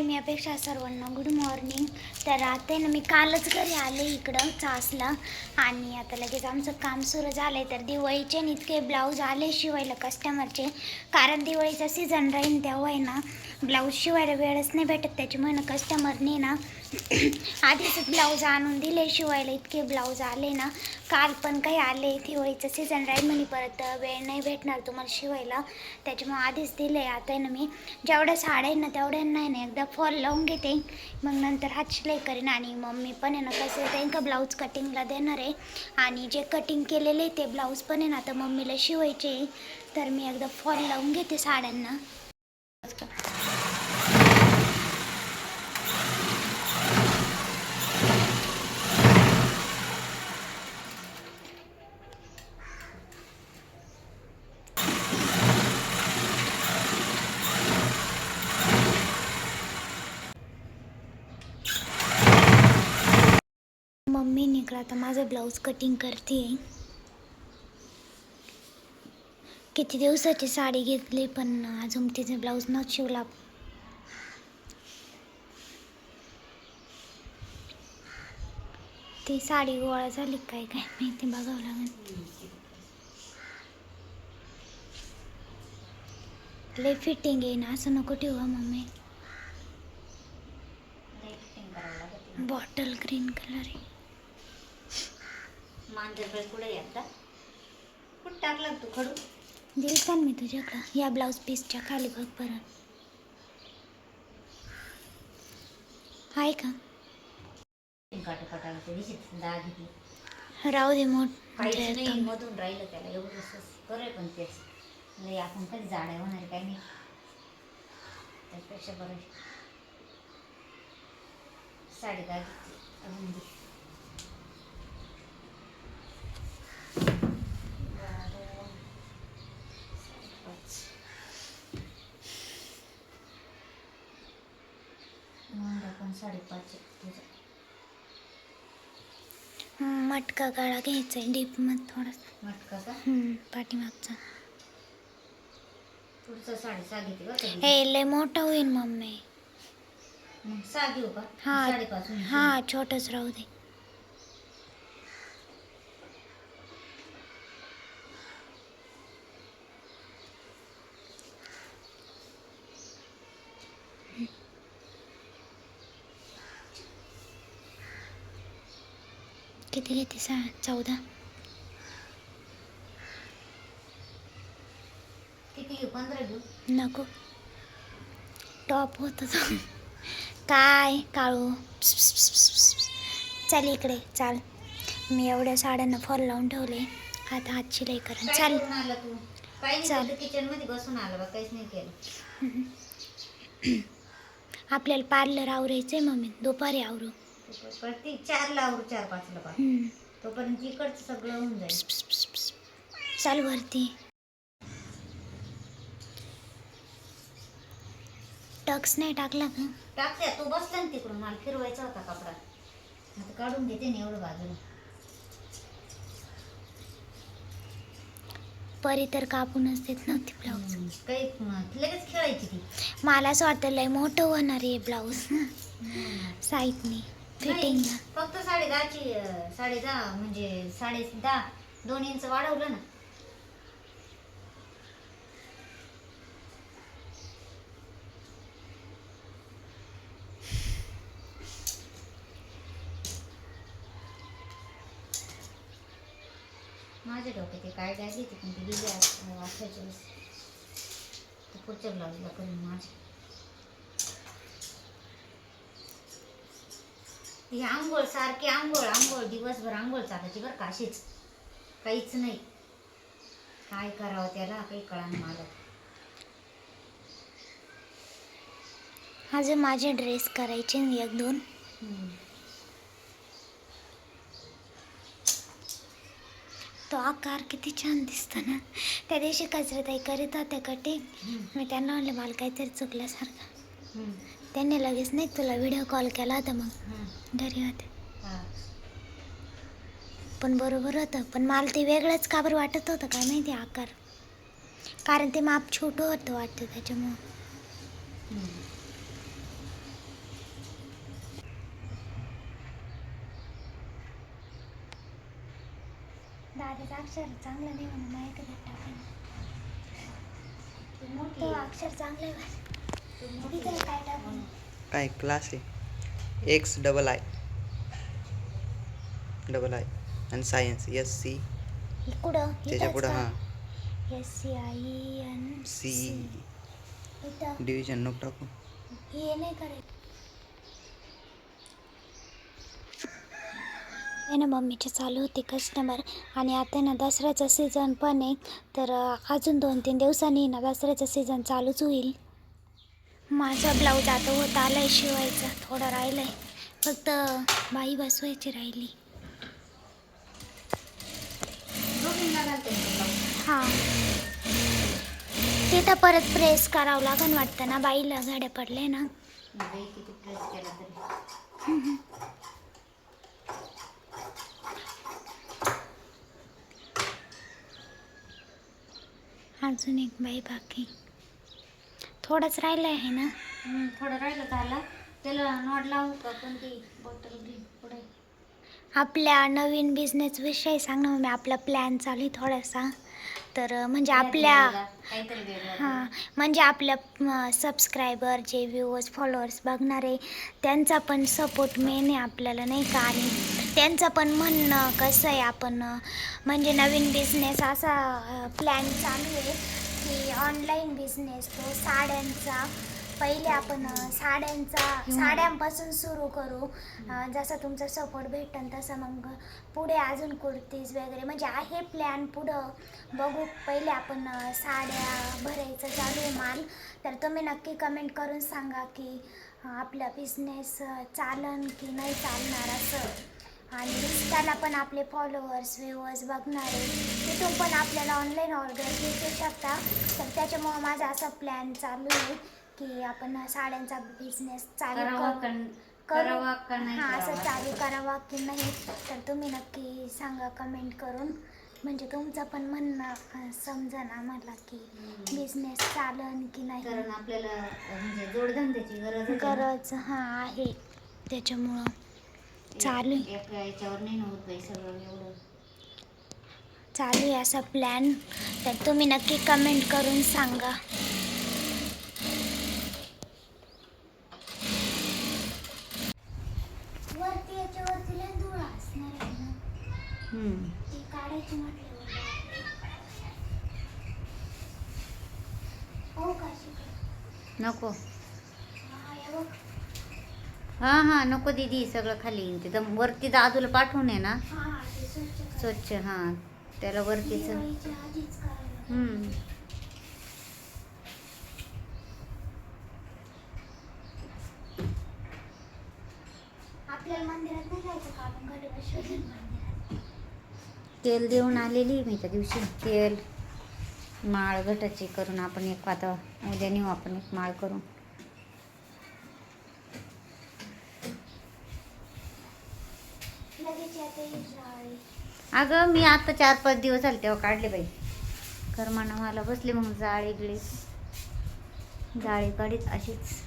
हाय मी अपेक्षा सर्वांना. Good morning तर आता आहे ना मी कालच घरी आले इकडं चासला. आणि आता लगेच आमचं काम सुरू झालं आहे तर दिवाळीचे आणि इतके ब्लाऊज आले शिवायला कस्टमरचे कारण दिवाळीचा सीझन राहील तेव्हा आहे ना ब्लाऊज शिवायला वेळच नाही भेटत. त्याच्यामुळे ना कस्टमरने ना आधीच ब्लाऊज आणून दिले शिवायला इतके ब्लाऊज आले ना. काल पण काही आले दिवाळीचं सीझन राहील म्हणे परत वेळ नाही भेटणार तुम्हाला शिवायला. त्याच्यामुळे आधीच दिले आता आहे ना मी. जेवढ्या साड्या आहे ना तेवढ्या नाही ना एकदा फॉल लावून घेते. मग नंतर हात शिलाई करेन आणि मम्मी पण आहे ना कसं त्यांना ब्लाऊज कटिंगला देणार आहे. आणि जे कटिंग केलेले ते ब्लाऊज पण आहे ना आता मम्मीला शिवायचे तर मी एकदा फॉल लावून घेते साड्यांना. इकडं आता माझं ब्लाऊज कटिंग करते किती दिवसाची साडी घेतली पण अजून तिचे ब्लाऊज न शिवला. ती साडी गोळा झाली काय काय माहिती बघावं लागेल. लय फिटिंग आहे ना असं नको ठेवा मम्मी. बॉटल ग्रीन कलर आहे. कुठे कुठं टाकला तू खडू मी तुझ्याकडं. या ब्लाऊज पीसच्या खाली बघ परत आहे का? ते दहा घेतली राहू दे मोठ काहीच म्हणजे नाही एकदम. मधून राहिलं त्याला. एवढं करे पण तेच लई आपण कधी जाड्या होणार काही नाही. त्यापेक्षा बरं आहे. साडी काय घेतली अजून दे. बारा, साडेपाच. मला पण साडेपाच मटका गाळा घ्यायचा आहे डीपमध्ये थोडासा. मटका का? पाठीमागचा. पुढचं साडेसहा घेते का? हे लय मोठा होईल मम्मी. मग सहा घेऊ का? हा साडेपाच होईल. हा छोटच राहू दे. किती घेते सा चौदा किती घेऊ पंधरा घेऊ नको टॉप होत काय काळू चल इकडे चाल मी एवढ्या साड्यांना फॉल लावून ठेवले आता हात शिलाई करेन काय चाल करून आला तू काही नाही चाल. किचनमध्ये बसून आला बा काहीच नाही केलं आपल्याला पार्लर आवरायचंय मम्मी दुपारी आवरू पण ती चारला आवरू चार पाचला पा. तोपर्यंत इकडचं सगळं होऊन जाईल. चाल वरती. टक्स नाही टाकला का? टाकत्या तू बसला ना तिकडून. मला फिरवायचा होता कपडा. आता काढून देते ना एवढं बाजूला. परी तर कापूनच देत नव्हती ब्लाऊज काही लगेच खेळायची ती. मला असं वाटतं लय मोठं होणार आहे ब्लाऊज साईडनी फक्त साडे दहाची ची साडे दहा म्हणजे साडे दहा दोन इंच वाढवलं ना. माझ्या डोक्यात ते काय काय घेते पण ती गेली वाचायचे पुढच्या ब्लाऊजला करून माझ्या ही आंघोळ सारखी आंघोळ आंघोळ दिवसभर आंघोळ चालायची बरं काशीच काहीच नाही. काय करावं त्याला? काही कळान मला. अजून माझे ड्रेस करायचे एक दोन. तो आकार किती छान दिसतो ना. त्या दिवशी कचऱ्याताई करीत होत्या कटिंग मी त्यांना म्हणले मला काहीतरी चुकल्यासारखं. त्यांनी लगेच नाही तुला व्हिडिओ कॉल केला होता मग? घरी होते. पण बरोबर होतं. पण मला ते वेगळंच का बरं वाटत होतं काय माहिती आकार? कारण ते माप छोटं होतं वाटतं त्याच्यामुळं. दादाचं अक्षर चांगलं नाही म्हणून माहिती टाकायला. अक्षर चांगलं आहे काय? क्लास आहे. X double I double I आणि सायन्स एस सी इकडं त्याच्या पुढं हां. S C I N C division नको टाकू? हे नाही करायचं ना मम्मीचे चालू होते कस्टमर आणि आता ना दसऱ्याचा सीझन पण आहे. तर अजून दोन तीन दिवसांनी ना दसऱ्याचा सीझन चालूच होईल. माझा ब्लाऊज आता होत आलाय शिवायचा. थोडा राहिलाय. फक्त बाई बसवायची राहिली. हां. ते तर परत प्रेस करावं लागन वाटतं ना बाईला. गाड्या पडल्या ना. अजून एक बाई बाकी. थोडंच राहिलं आहे ना? हम्म, थोडं राहिलं झाला त्याला नॉट लावू का? कोणती बॉटल पुढे. आपल्या नवीन बिझनेस विषयी सांग ना मम्मी. आपला प्लॅन चालू आहे थोडासा. तर अं, म्हणजे आपल्या काहीतरी वेगळं. हां म्हणजे आपल्या सबस्क्रायबर जे व्ह्यूअर्स फॉलोअर्स बघणारे त्यांचा पण सपोर्ट मेन आहे आपल्याला नाही का? आणि त्यांचं पण म्हणणं कसं आहे आपण अं, म्हणजे नवीन बिझनेस असा प्लॅन चालू आहे. की ऑनलाईन बिझनेस तो साड्यांचा पहिले आपण साड्यांचा साड्यांपासून सुरू करू. जसा तुमचा सपोर्ट भेटन तसं मग पुढे अजून कुर्तीज वगैरे. म्हणजे आहे प्लॅन पुढं. बघू पहिले आपण साड्या भरायचं चालू आहे माल. तर तुम्ही नक्की कमेंट करून सांगा की आपला बिझनेस चालन की नाही चालणार असं. आणि इन्स्टाला पण आपले फॉलोअर्स व्ह्युअर्स बघणारे तिथून पण आपल्याला ऑनलाईन ऑर्डर भेटू शकता. तर त्याच्यामुळं माझा असा प्लॅन चालू आहे की आपण साड्यांचा बिझनेस चालू करावा करू. करावा का नाही हां असं? चालू करावा की नाही तर तुम्ही नक्की सांगा कमेंट करून. म्हणजे तुमचं पण म्हणणं समजा ना मला की बिझनेस चालन की नाही. कारण आपल्याला म्हणजे जोडधंद्याची गरज आहे. गरज हां आहे. त्याच्यामुळं चालू. आहे. एक- एका याच्यावर नाही नव्हत बाई सगळं एवढं. चालू आहे असा प्लॅन तर तुम्ही नक्की कमेंट करून सांगा. वरती याच्यावरती लय धूळ असणार आहे ना हम्म. ती काढायची म्हटल्यावर हो का शिकलं? नको हा, हे बघ. हा हा नको दीदी सगळं खाली येईन तिथं. वरती दादूला पाठवून आहे ना. हा, स्वच्छ हा. त्याला वरतीच. तेल देऊन आलेली मी त्या दिवशी. तेल माळ घटाची करून आपण एक आता उद्या नेऊ आपण एक माळ करून लगेच आता ही जाळी. अगं मी आता चार पाच दिवस झाले तेव्हा काढले बाई. करमाना मला बसले मग जाळी गिळी जाळी काढीत अशीच.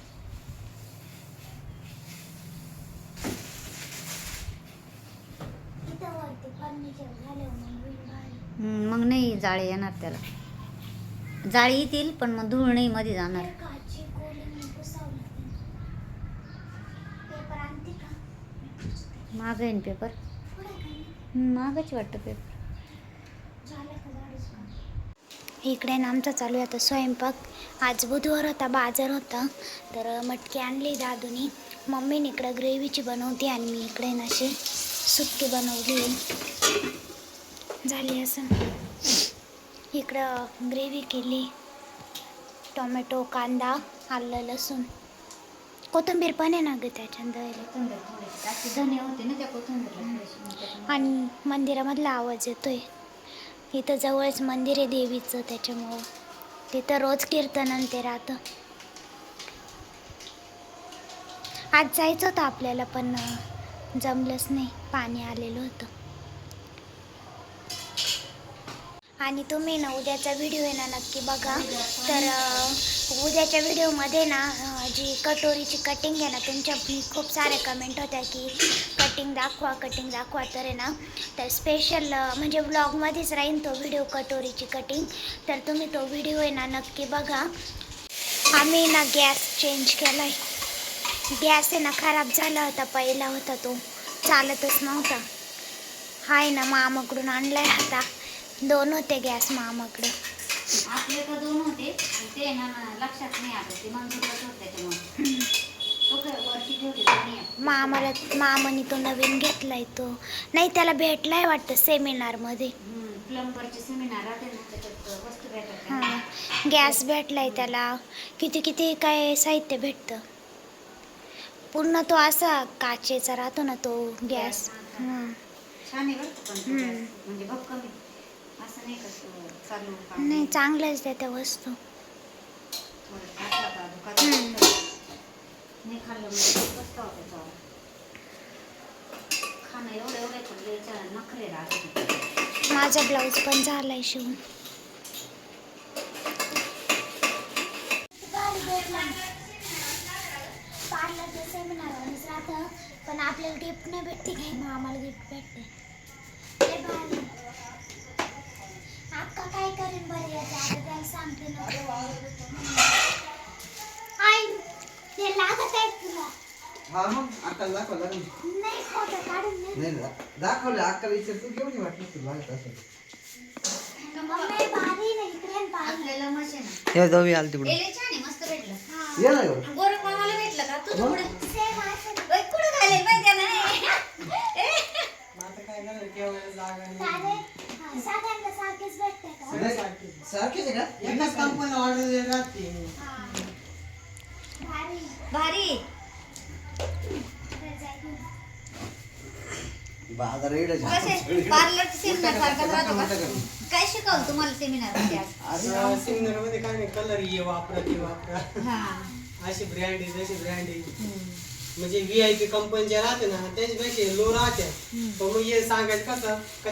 मग नाही जाळी येणार त्याला. जाळी येतील पण मग धूळ नाही मध्ये जाणार. तर पेपर माग पेपर? मागच वाटतं पेपर झालं इकडे ना आमचा चालू आहे आता स्वयंपाक. आज बुधवार होता बाजार होता. तर मटकी आणली दादूनी. मम्मीने इकडं ग्रेव्हीची बनवते आणि मी इकडे ना अशी सुक्की बनवली झाली असं. इकडं ग्रेव्ही केली. टोमॅटो कांदा आलं लसूण. कोथिंबीर पण आहे ना ग त्याच्यात दळली. कोथिंबीर थोडी अशी धने होते ना त्या कोथिंबीरला थोडीशी. आणि मंदिरामधला आवाज येतोय इथं जवळच मंदिर आहे देवीचं त्याच्यामुळं तिथं रोज कीर्तन आणि ते राहतं आज जायचं होतं आपल्याला पण अं, जमलंच नाही पाणी आलेलं होतं आणि तुम्ही ना उद्याचा व्हिडिओ आहे ना नक्की बघा तर अं, उद्याच्या व्हिडिओमध्ये ना जी कटोरीची कटिंग आहे ना तुमच्या खूप साऱ्या कमेंट होत्या की कटिंग दाखवा कटिंग दाखवा. तर आहे ना तर स्पेशल म्हणजे व्लॉगमध्येच राहीन तो व्हिडिओ कटोरीची कटिंग तर तुम्ही तो व्हिडिओ आहे ना नक्की बघा. आम्ही ना गॅस चेंज केला आहे गॅस आहे ना खराब झाला होता पहिला होता तो. चालतच नव्हता. हाय ना मामाकडून आणलाय आता. दोन होते गॅस मामाकडे. आपले का दोन होते. आणि ते ना ना लक्षात नाही आलं. ते मंजूरच होत त्याच्यामुळे. तो काय वरती ठेवले दोन्ही आहे. मामाला मामाने तो नवीन घेतलाय तो. नाही त्याला भेटलाय वाटतं सेमिनारमध्ये हम्म, प्लंबरचे सेमिनार राहते ना त्याच्यात वस्तू भेटतात हां. त्यांना. गॅस भेटलाय त्याला. किती किती काय साहित्य भेटतं? पूर्ण तो असा काचेचा राहतो ना तो गॅस. हां छान आहे बरं का पण तो हम्म. गॅस. म्हणजे भक्कम आहे. असं नाही कसं चालू नाही चांगल्याच त्या त्या वस्तू थोडं खाल्लं का दुखात हम्म. नाही खाल्लं म्हणजे खूपच त्याच्यावर खाणं एवढं एवढं नखरे राहते माझा ब्लाऊज पण झालाय शिवून. पार्लरचं सेमिनार राहतं पण आपल्याला गिफ्ट नाही भेटते काही मग आम्हाला गिफ्ट भेटते. लय भारी. अक्का काय करेन बरं याचं आता ते हा मग अक्काला दाखव लागेल. नाही दाखवलं अक्काला विचार तू घेऊन वाटलं तुला लागत असेल. आल मस्त भेटलं. हा. ये ना का? कुठं घालेल माहिती ना साधे साध्यांना सारखेच भेटते का नाही, सारखेच आहे का एकाच कंपनी ऑर्डर राहते हा. भारी. भारी तर जाईल. बाजार कसे? पार्लरचे सेमिनार सारखं राहतो का? काय शिकवलं तुम्हाला सेमिनारमध्ये आज? मध्ये काय नाही कलर ये वापरा ते वापरा. हा. अशी ब्रँड आहे तशी ब्रँड आहे. हम्म. म्हणजे व्ही आय पी कंपनीच्या राहते ना त्याच्यापेक्षा लो राहते. पण मग हे सांगायचं कसं?